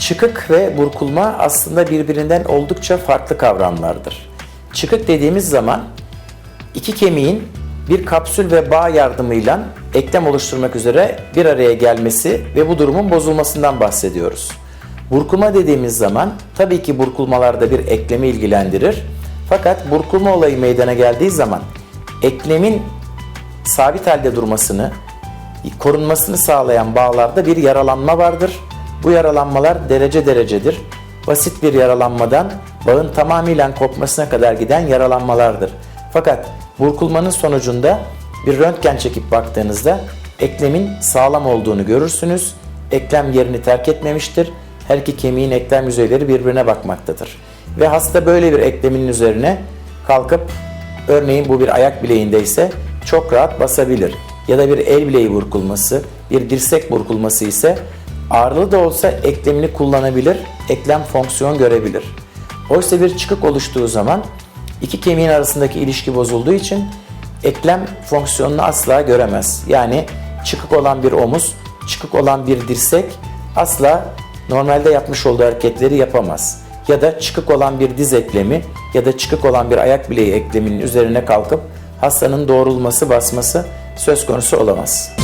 Çıkık ve burkulma aslında birbirinden oldukça farklı kavramlardır. Çıkık dediğimiz zaman iki kemiğin bir kapsül ve bağ yardımıyla eklem oluşturmak üzere bir araya gelmesi ve bu durumun bozulmasından bahsediyoruz. Burkulma dediğimiz zaman tabii ki burkulmalarda bir eklemi ilgilendirir. Fakat burkulma olayı meydana geldiği zaman eklemin sabit halde durmasını, korunmasını sağlayan bağlarda bir yaralanma vardır. Bu yaralanmalar derece derecedir. Basit bir yaralanmadan bağın tamamıyla kopmasına kadar giden yaralanmalardır. Fakat burkulmanın sonucunda bir röntgen çekip baktığınızda eklemin sağlam olduğunu görürsünüz. Eklem yerini terk etmemiştir. Her iki kemiğin eklem yüzeyleri birbirine bakmaktadır. Ve hasta böyle bir eklemin üzerine kalkıp örneğin bu bir ayak bileğinde ise çok rahat basabilir. Ya da bir el bileği burkulması, bir dirsek burkulması ise ağırlı da olsa eklemini kullanabilir, eklem fonksiyon görebilir. Oysa bir çıkık oluştuğu zaman iki kemiğin arasındaki ilişki bozulduğu için eklem fonksiyonunu asla göremez. Yani çıkık olan bir omuz, çıkık olan bir dirsek asla normalde yapmış olduğu hareketleri yapamaz. Ya da çıkık olan bir diz eklemi ya da çıkık olan bir ayak bileği ekleminin üzerine kalkıp hastanın doğrulması basması söz konusu olamaz.